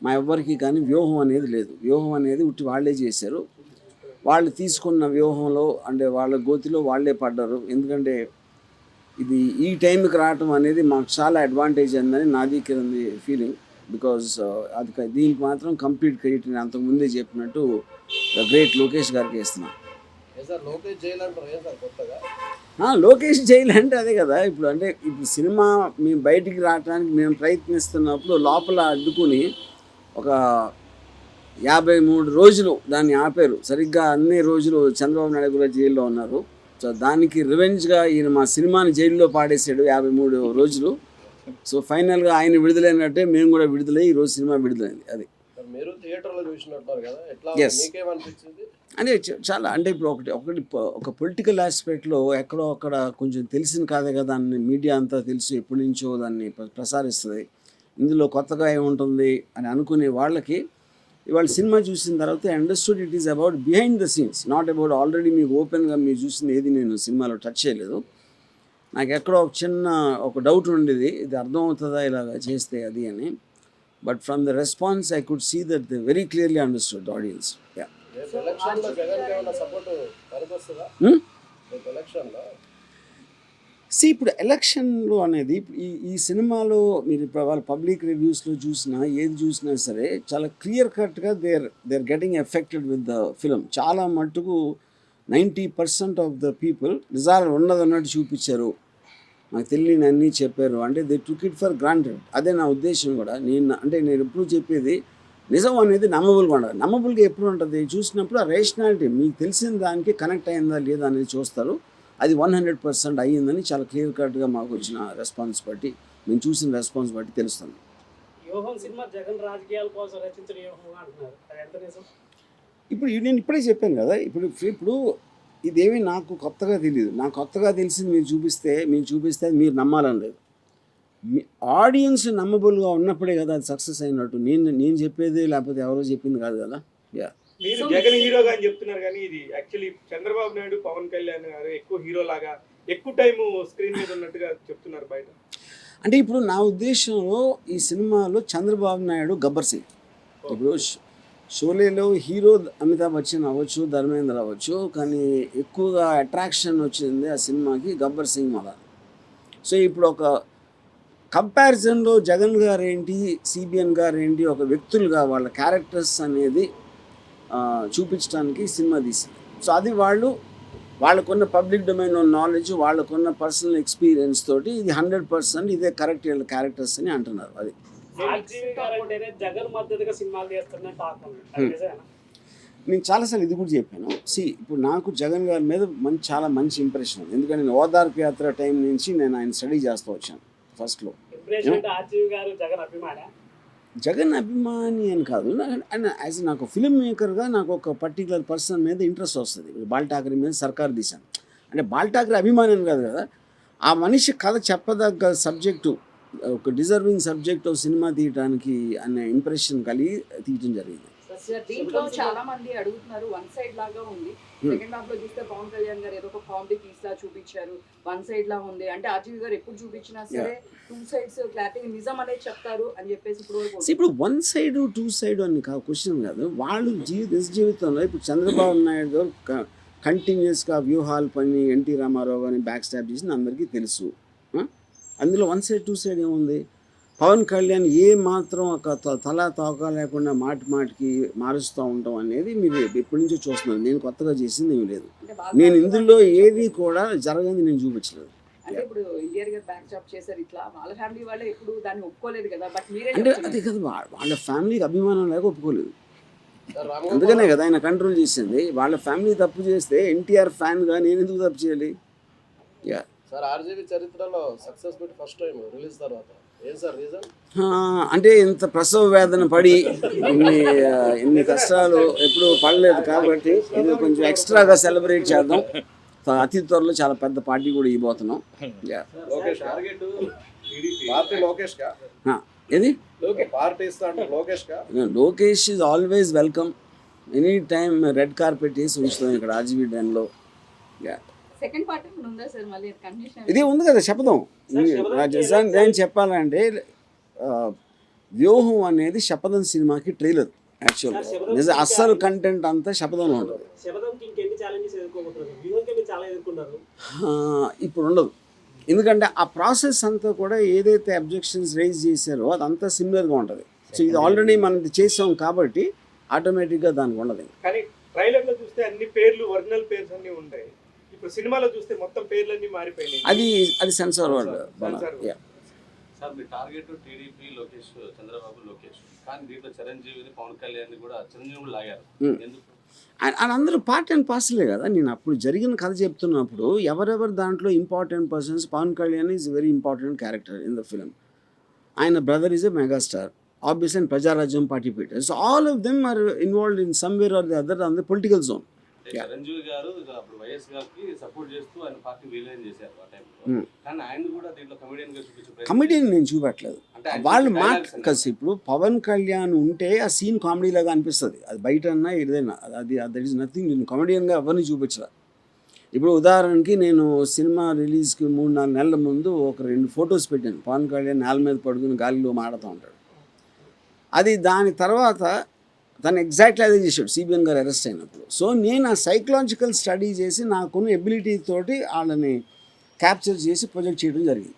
మా ఎవ్వరికి కానీ వ్యూహం అనేది లేదు. వ్యూహం అనేది ఉట్టి వాళ్ళే చేశారు. వాళ్ళు తీసుకున్న వ్యూహంలో అంటే వాళ్ళ గోతిలో వాళ్ళే పడ్డారు. ఎందుకంటే ఇది ఈ టైంకి రావటం అనేది మాకు చాలా అడ్వాంటేజ్ అందని నాది కింది ఫీలింగ్ బికాజ్ అది దీనికి మాత్రం కంప్లీట్ క్రెడిట్ నేను అంతకుముందే చెప్పినట్టు ద గ్రేట్ లోకేష్ గారికి ఇస్తున్నాను లోకేష్ జైలు అంటే అదే కదా. ఇప్పుడు అంటే ఇప్పుడు సినిమా మేము బయటికి రావడానికి మేము ప్రయత్నిస్తున్నప్పుడు లోపల అడ్డుకుని ఒక యాభై మూడు రోజులు దాన్ని ఆపారు. సరిగ్గా అన్ని రోజులు చంద్రబాబు నాయుడు కూడా జైల్లో ఉన్నారు. సో దానికి రివెంజ్గా ఈయన మా సినిమాని జైల్లో పాడేశాడు యాభై మూడు రోజులు. సో ఫైనల్గా ఆయన విడుదలైనట్టే మేము కూడా విడుదలై ఈరోజు సినిమా విడుదలైంది అది. మీరు థియేటర్లో చూసినట్టున్నారు కదా ఎట్లా Yes. మీకేమనిపించింది? అంటే చ- చాలా అంటే ఇప్పుడు ఒకటి ఒకటి ఒక పొలిటికల్ ఆస్పెక్ట్లో ఎక్కడో అక్కడ కొంచెం తెలిసిన కాదే కదా దాన్ని మీడియా అంతా తెలుసు ఎప్పటి నుంచో దాన్ని ప్ర- ప్రసారిస్తుంది. ఇందులో కొత్తగా ఏముంటుంది అని అనుకునే వాళ్ళకి ఇవాళ సినిమా చూసిన తర్వాత understood it is about behind the scenes not about already మీకు ఓపెన్గా మీరు చూసిన ఏది నేను సినిమాలో టచ్ చేయలేదు. నాకు ఎక్కడో ఒక చిన్న ఒక డౌట్ ఉండేది ఇది అర్థమవుతుందా ఇలాగ చేస్తే అది అని. But from the response I could see that the very clearly understood audience yeah C ఇప్పుడు ఎలక్షన్లో అనేది ఈ ఈ సినిమాలో మీరు ఇప్పుడు వాళ్ళ పబ్లిక్ రివ్యూస్లో చూసినా ఏది చూసినా సరే చాలా క్లియర్ కట్గా they're they're getting affected with the film చాలా మట్టుకు ninety percent of the people నిజాలు ఉన్నది అన్నట్టు చూపించారు. నాకు తెలియని అన్నీ చెప్పారు. అంటే they took it for granted. అదే నా ఉద్దేశం కూడా. నేను అంటే నేను ఎప్పుడు చెప్పేది నిజం అనేది నమ్మబుల్గా ఉండదు నమ్మబుల్గా ఎప్పుడు ఉంటుంది? చూసినప్పుడు ఆ రేషనాలిటీ మీకు తెలిసిన దానికి కనెక్ట్ అయిందా లేదా అనేది చూస్తారు. అది వన్ హండ్రెడ్ పర్సెంట్ అయ్యిందని చాలా క్లియర్ కట్గా మాకు వచ్చిన రెస్పాన్స్ బట్టి మేము చూసిన రెస్పాన్స్ బట్టి తెలుస్తుంది. ఇప్పుడు నేను ఇప్పుడే చెప్పాను కదా ఇప్పుడు ఇప్పుడు ఇదేమీ నాకు కొత్తగా తెలియదు నాకు కొత్తగా తెలిసింది మీరు చూపిస్తే మీరు చూపిస్తే అది మీరు నమ్మాలని లేదు. మీ ఆడియన్స్ నమ్మబుల్గా ఉన్నప్పుడే కదా అది సక్సెస్ అయినట్టు. నేను నేను చెప్పేది లేకపోతే ఎవరో చెప్పింది కాదు కదా. యా. మీరు జగన్ హీరోగా అని చెప్తున్నారు కానీ ఇది యాక్చువల్లీ చంద్రబాబు నాయుడు పవన్ కళ్యాణ్ గారు ఎక్కువ హీరో లాగా ఎక్కువ టైం స్క్రీన్ మీద ఉన్నట్టుగా చెప్తున్నారు బయట. అంటే ఇప్పుడు నా ఉద్దేశంలో ఈ సినిమాలో చంద్రబాబు నాయుడు గబ్బర్ సింగ్. ఇప్పుడు షోలేలో హీరో అమితాబ్ బచ్చన్ అవ్వచ్చు ధర్మేంద్ర అవ్వచ్చు కానీ ఎక్కువగా అట్రాక్షన్ వచ్చింది ఆ సినిమాకి గబ్బర్ సింగ్ వల్ల సో ఇప్పుడు ఒక కంపారిజన్లో జగన్ గారు ఏంటి సిబిఎన్ గారు ఏంటి ఒక వ్యక్తులుగా వాళ్ళ క్యారెక్టర్స్ అనేది చూపించడానికి సినిమా తీసింది సో అది వాళ్ళు వాళ్ళకున్న పబ్లిక్ డొమైన్ నాలెడ్జ్ వాళ్ళకున్న పర్సనల్ ఎక్స్పీరియన్స్ తోటి ఇది హండ్రెడ్ పర్సెంట్ ఇదే కరెక్ట్ క్యారెక్టర్స్ అని అంటున్నారు అది? నేను చాలాసార్లు ఇది కూడా చెప్పాను. సి ఇప్పుడు నాకు జగన్ గారి మీద మంచి చాలా మంచి ఇంప్రెషన్ ఉంది. ఎందుకంటే నేను ఓదార్పు యాత్ర టైం నుంచి నేను ఆయన స్టడీ చేస్తూ వచ్చాను ఫస్ట్లో గారు జగన్ అభిమాన? జగన్ అభిమాని అని కాదు. యాజ్ నాకు ఫిలిం మేకర్గా నాకు ఒక పర్టికులర్ పర్సన్ మీద ఇంట్రెస్ట్ వస్తుంది. బాల్ ఠాకరే మీద సర్కార్ తీశాను. అంటే బాల్ ఠాకరే అభిమాని అని కాదు కదా. ఆ మనిషి కథ చెప్పదగ్గ సబ్జెక్టు ఒక డిజర్వింగ్ సబ్జెక్ట్ సినిమా తీయటానికి అనే ఇంప్రెషన్ కలిగి తీయటం జరిగింది. సార్ దీంట్లో చాలా మంది అడుగుతున్నారు వన్ సైడ్ లాగా ఉంది. Hmm. సెకండ్ హాఫ్లో చూస్తే పవన్ కళ్యాణ్ గారు ఏదో ఒక కామెడీ లా చూపించారు. వన్ సైడ్ లా ఉంది. అంటే ఆర్జీవి గారు ఎప్పుడు చూపించినా సరే టూ సైడ్స్ క్లారిటీ నిజం అనేది చెప్తారు అని చెప్పేసి ఇప్పుడు ఇప్పుడు వన్ సైడ్ టూ సైడ్ అని కాదు క్వశ్చన్ కాదు. వాళ్ళు జీ నిజ జీవితంలో ఇప్పుడు చంద్రబాబు నాయుడు గారు కంటిన్యూస్గా వ్యూహాలు పని ఎన్టీ రామారావు గారిని బ్యాక్ స్టాప్ చేసింది అందరికీ తెలుసు? అందులో వన్ సైడ్ టూ సైడ్ ఏముంది? పవన్ కళ్యాణ్ ఏ మాత్రం ఒక త- తల తోక లేకుండా మాటి మాటికి మారుస్తూ ఉండటం అనేది మీరు ఎప్పటి నుంచో చూస్తున్నారు. నేను కొత్తగా చేసింది ఏమి లేదు. నేను ఇందులో ఏది కూడా జరగని నేను చూపించలేదు. అంటే ఇప్పుడు ఇండియర్ గారు బ్యాక్ జాబ్ చేశారు ఇట్లా వాళ్ళ ఫ్యామిలీ వాళ్ళే ఎప్పుడు దాన్ని ఒప్పుకోలేదు కదా బట్ మీరే అంటే చెప్తున్నారు. అదే కదా వాళ్ళ ఫ్యామిలీకి అభిమానం లేక ఒప్పుకోలేదు. అందుకనే కదా ఆయన కంట్రోల్ చేసింది. వాళ్ళ ఫ్యామిలీ తప్పు చేస్తే ఎన్టీఆర్ ఫ్యాన్గా నేను ఎందుకు తప్పు చేయాలి? యా సార్ ఆర్జీబీ చరిత్రలో సక్సెస్ ఫస్ట్ టైం రిలీజ్ తర్వాత. అంటే ఇంత ప్రసవ వేదన పడి ఇన్ని ఇన్ని కష్టాలు ఎప్పుడు పడలేదు కాబట్టి ఇది కొంచెం ఎక్స్ట్రాగా సెలబ్రేట్ చేద్దాం. అతి త్వరలో చాలా పెద్ద పార్టీ కూడా ఇవ్వబోతున్నాం. లోకేష్ ఏది? Is always welcome any time red carpet వేసి ఉంచుతాం ఇక్కడ ఆర్జీబీ డ్యాన్లో. యా సెకండ్ పార్ట్ ఇప్పుడు ఉందా సార్ మళ్ళీ? కంటిన్యూషన్ ఇది ఉంది కదా చెప్పదాం నేను చెప్పాలంటే వ్యూహం అనేది శపథం సినిమాకి ట్రైలర్ యాక్చువల్గా నిజం అస్సలు కంటెంట్ అంతా శపథంలో ఉంటుంది ఇప్పుడు ఉండదు. ఎందుకంటే ఆ ప్రాసెస్ అంతా కూడా ఏదైతే అబ్జెక్షన్స్ రైజ్ చేశారో అదంతా సిమిలర్గా ఉంటుంది. సో ఇది ఆల్రెడీ మనం చేసాం కాబట్టి ఆటోమేటిక్గా దానికి ఉండదు. కానీ ట్రైలర్లో చూస్తే అన్ని పేర్లు ఒరిజినల్ పేర్స్ అన్ని ఉంటాయి. ఇప్పుడు సినిమాలో చూస్తే మొత్తం పేర్లన్నీ మారిపోయినాయి. అది అది సెన్సార్ వాళ్ళు. సార్ మీ టార్గెట్ టీడీపీ లోకేష్ చంద్రబాబు లోకేష్. కానీ దీంట్లో చిరంజీవిని పవన్ కళ్యాణ్ కూడా చిరంజీవి కూడా లాగారు. ఎందుకు? అండ్ అందరూ పార్ట్ అండ్ పార్సలే కదా. నేను అప్పుడు జరిగిన కథ చెప్తున్నప్పుడు ఎవరెవరు దాంట్లో important persons Pawan Kalyan is very important character in the film ఆయన brother is a megastar obvious and Prajarajyam party Peter so all of them are involved in somewhere or the other on the political zone అంటే చిరంజీవి గారు అప్పుడు YS గారికి support చేస్తూ ఆయన party విలీనం చేశారు ఆ టైంలో Hmm. కానీ ఆయన కూడా దీంట్లో కమెడియన్గా చూపించే నేను చూపెట్టలేదు వాళ్ళు మాట ఇప్పుడు పవన్ కళ్యాణ్ ఉంటే ఆ సీన్ కామెడీలాగా అనిపిస్తుంది. అది బయట అన్నా ఏదైనా అది దట్ ఈస్ నథింగ్ నేను కామెడియన్గా ఎవరిని చూపించలే? ఇప్పుడు ఉదాహరణకి నేను సినిమా రిలీజ్కి మూడు నాలుగు నెలల ముందు ఒక రెండు ఫొటోస్ పెట్టాను. పవన్ కళ్యాణ్ నేల మీద పడుకుని గాలిలో మాడుతూ ఉంటాడు. అది దాని తర్వాత తను ఎగ్జాక్ట్లీ అదే చేశాడు సిబిఎన్ గారు అరెస్ట్ అయినప్పుడు. సో నేను ఆ సైకలాజికల్ స్టడీ చేసి నాకున్న ఎబిలిటీ తోటి వాళ్ళని క్యాప్చర్ చేసి ప్రొజెక్ట్ చేయడం జరిగింది.